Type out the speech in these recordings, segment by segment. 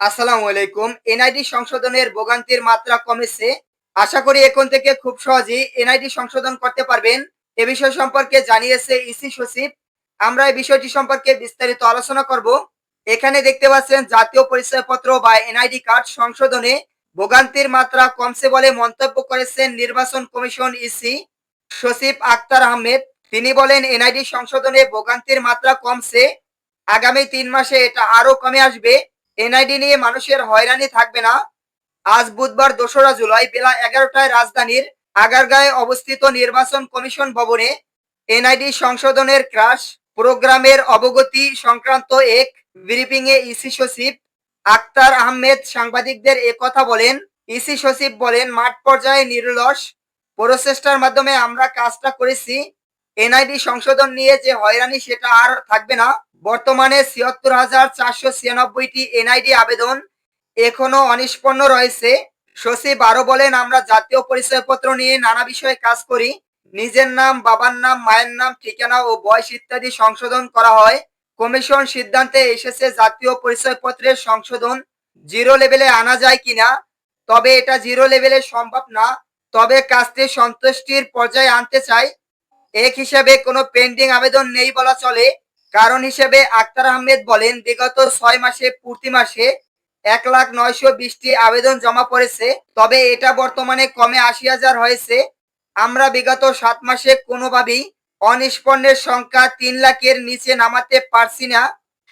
আসসালামু আলাইকুম। এনআইডি সংশোধনের ভোগান্তির মাত্রা কমেছে। আশা করি এখন থেকে খুব সহজেই এনআইডি সংশোধন করতে পারবেন। এ বিষয় সম্পর্কে জানিয়েছে ইসি সচিব। আমরা এই বিষয়টি সম্পর্কে বিস্তারিত আলোচনা করব। এখানে দেখতে পাচ্ছেন, জাতীয় পরিচয়পত্র বা এনআইডি কার্ড সংশোধনে ভোগান্তির মাত্রা কমছে বলে মন্তব্য করেছেন নির্বাচন কমিশন ইসি সচিব আক্তার আহমেদ। তিনি বলেন, এনআইডি সংশোধনে ভোগান্তির মাত্রা কমছে। আগামী তিন মাসে এটা আরও কমে আসবে। এনআইডি নিয়ে মানুষের হয়রানি থাকবে না। আজ বুধবার দোসরা জুলাই বেলা এগারোটায় রাজধানীর আগারগাঁয়ে অবস্থিত নির্বাচন কমিশন ভবনে এনআইডি সংশোধনের ক্রাশ, প্রোগ্রামের অবগতি সংক্রান্ত এক ব্রিফিং এ ইসি সচিব আক্তার আহমেদ সাংবাদিকদের কথা বলেন। ইসি সচিব বলেন, মাঠ পর্যায়ে নির্লস প্রচেষ্টার মাধ্যমে আমরা কাজটা করেছি। এনআইডি সংশোধন নিয়ে যে হয়রানি, সেটা আর থাকবে না। বর্তমানে ছিয়াত্তর হাজার চারশো ছিয়ানব্বইটি এনআইডি আবেদন এখনও অনিষ্পন্ন রয়েছে। সচিব আরও বলেন, আমরা জাতীয় পরিচয়পত্র নিয়ে নানা বিষয়ে কাজ করি। নিজের নাম, বাবার নাম, মায়ের নাম, ঠিকানা ও বয়স ইত্যাদি সংশোধন করা হয়। কমিশন সিদ্ধান্তে এসেছে জাতীয় পরিচয়পত্রের সংশোধন জিরো লেভেলে আনা যায় কিনা। তবে এটা জিরো লেভেলে সম্ভব না। তবে কাজটি সন্তুষ্টির পর্যায়ে আনতে চাই। এক হিসাবে কোনো পেন্ডিং আবেদন নেই বলা চলে। কারণ হিসেবে আক্তার আহমেদ বলেন, বিগত ছয় মাসে, প্রতি মাসে এক লাখ নয়শো বিশটি আবেদন জমা পড়েছে। তবে এটা বর্তমানে কমে আশি হাজার হয়েছে। আমরা বিগত সাত মাসে কোনোভাবেই অনিষ্পন্নের সংখ্যা তিন লাখের নিচে নামাতে পারছি না।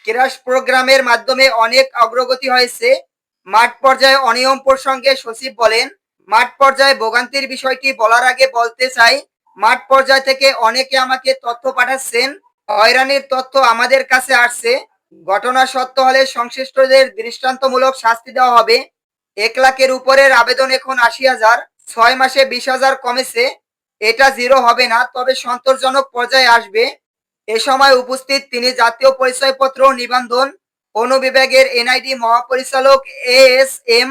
ক্রাশ প্রোগ্রামের মাধ্যমে অনেক অগ্রগতি হয়েছে। মাঠ পর্যায়ে অনিয়ম প্রসঙ্গে সচিব বলেন, মাঠ পর্যায়ে ভোগান্তির বিষয়টি বলার আগে বলতে চাই, মাঠ পর্যায় থেকে অনেকে আমাকে তথ্য পাঠাচ্ছেন। হয়রানির তথ্য আমাদের কাছে আসছে। ঘটনা সত্য হলে সংশ্লিষ্টদের দৃষ্টান্তমূলক শাস্তি দেওয়া হবে। এক লাখের উপরের আবেদন এখন আশি হাজার, ছয় মাসে বিশ হাজার কমেছে। এটা জিরো হবে না, তবে সন্তোষজনক পর্যায়ে আসবে। এ সময় উপস্থিত তিনি জাতীয় পরিচয়পত্র, নিবন্ধন, অনুবিভাগের এনআইডি মহাপরিচালক A S M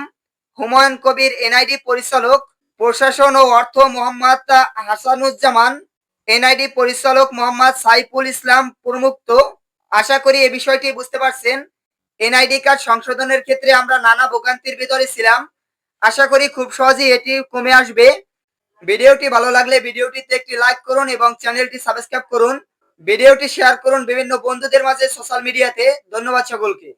Humayun Kabir NID পরিচালক, প্রশাসন ও অর্থ মোহাম্মদ হাসানুজ্জামান এনআইডি পরিচালক মোহাম্মদ সাইফুল ইসলাম প্রমুখ আশা করি এ বিষয়টি বুঝতে পারছেন। এনআইডি কার্ড সংশোধনের ক্ষেত্রে আমরা নানা ভোগান্তির ভিতরে ছিলাম। আশা করি খুব সহজেই এটি কমে আসবে। ভিডিওটি ভালো লাগলে ভিডিওটিতে একটি লাইক করুন এবং চ্যানেলটি সাবস্ক্রাইব করুন। ভিডিওটি শেয়ার করুন বিভিন্ন বন্ধুদের মাঝে সোশ্যাল মিডিয়াতে। ধন্যবাদ সকলকে।